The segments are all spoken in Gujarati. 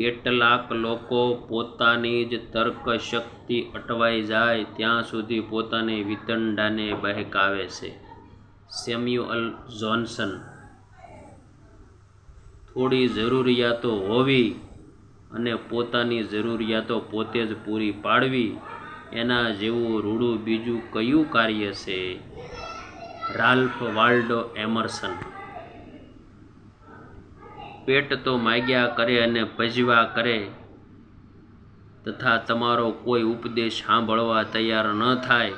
કેટલાક લોકો પોતાની જ તર્ક શક્તિ અટવાઈ જાય ત્યાં સુધી પોતાની વિતંડાને બહેકાવે છે. Samuel Johnson. થોડી જરૂરિયાતો હોવી અને પોતાની જરૂરિયાતો પોતે જ પૂરી પાડવી એના જેવું રૂડું બીજું કયું કાર્ય છે? Ralph Waldo Emerson. પેટ તો માગ્યા કરે અને ભજવા કરે, તથા તમારો કોઈ ઉપદેશ સાંભળવા તૈયાર ન થાય.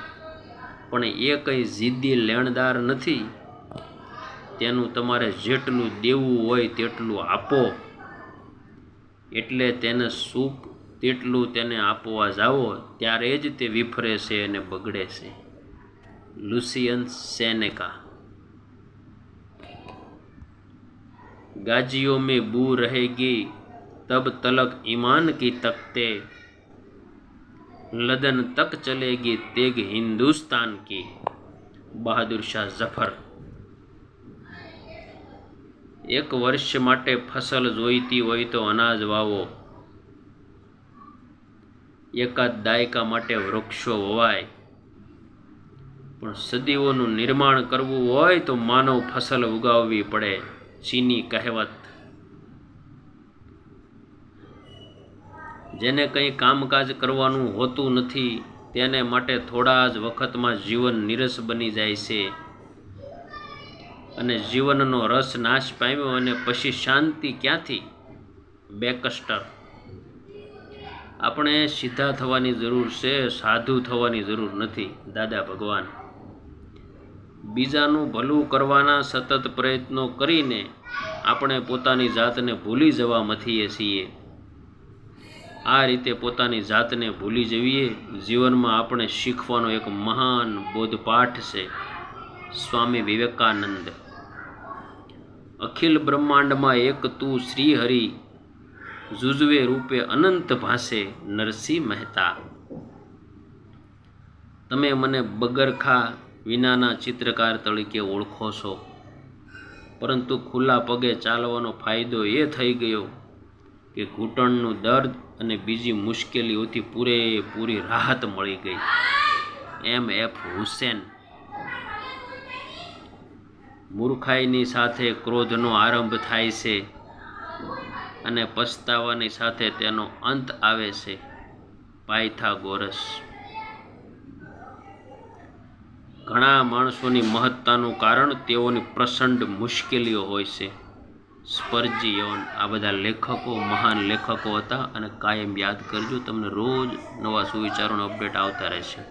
પણ એ કંઈ જિદ્દી લેણદાર નથી. તેનું તમારે જેટલું દેવું હોય તેટલું આપો. એટલે તેને સુખ તેટલું તેને આપવા જાઓ, ત્યારે જ તે વિફરે છે અને બગડે છે. લુસિયન સેનેકા गाजियों में बू रहेगी तब तलक ईमान की तकते लदन तक चलेगी तेग हिंदुस्तान की બહાદુર શાહ ઝફર એક વર્ષ માટે ફસલ જોઈતી હોય તો અનાજ વાવો એકાદ દાયકા માટે વૃક્ષો વવાય પણ સદીઓનું નિર્માણ કરવું હોય તો માનવ ફસલ ઉગાવવી પડે ચીની કહેવત. જેને કંઈ કામકાજ કરવાનું હોતું નથી, તેને માટે થોડા જ વખતમાં જીવન નીરસ બની જાય છે. અને જીવનનો રસ નાશ પામ્યો અને પછી શાંતિ ક્યાંથી? બેકસ્ટર. આપણે સીધા થવાની જરૂર છે, સાધુ થવાની જરૂર નથી, દાદા ભગવાન. બીજાનું ભલું કરવાના સતત પ્રયત્નો કરીને આપણે પોતાની જાતને ભૂલી જવા મથીએ છીએ. આ રીતે પોતાની જાતને ભૂલી જઈએ જીવનમાં આપણે શીખવાનો એક મહાન બોધપાઠ છે, સ્વામી વિવેકાનંદ. અખિલ બ્રહ્માંડમાં એક તું શ્રી હરિ જુજવે રૂપે અનંત ભાષે નરસિંહ મહેતા. તમે મને બગરખા વિનાના ચિત્રકાર તરીકે ઓળખો છો. પરંતુ ખુલ્લા પગે ચાલવાનો ફાયદો એ થઈ ગયો કે ઘૂંટણનું દર્દ અને બીજી મુશ્કેલીઓથી પૂરેપૂરી રાહત મળી ગઈ. એમ એફ હુસેન. મૂર્ખાઈની સાથે ક્રોધનો આરંભ થાય છે અને પછતાવાની સાથે તેનો અંત આવે છે પાયથાગોરસ. ઘણા માણસોની મહત્તાનું કારણ તેઓની પ્રચંડ મુશ્કેલીઓ હોય છે. સ્પર્જી યવન આ બધા લેખકો, મહાન લેખકો હતા અને કાયમ યાદ કરજો, તમને રોજ નવા સુવિચારોનો અપડેટ આવતા રહેશે.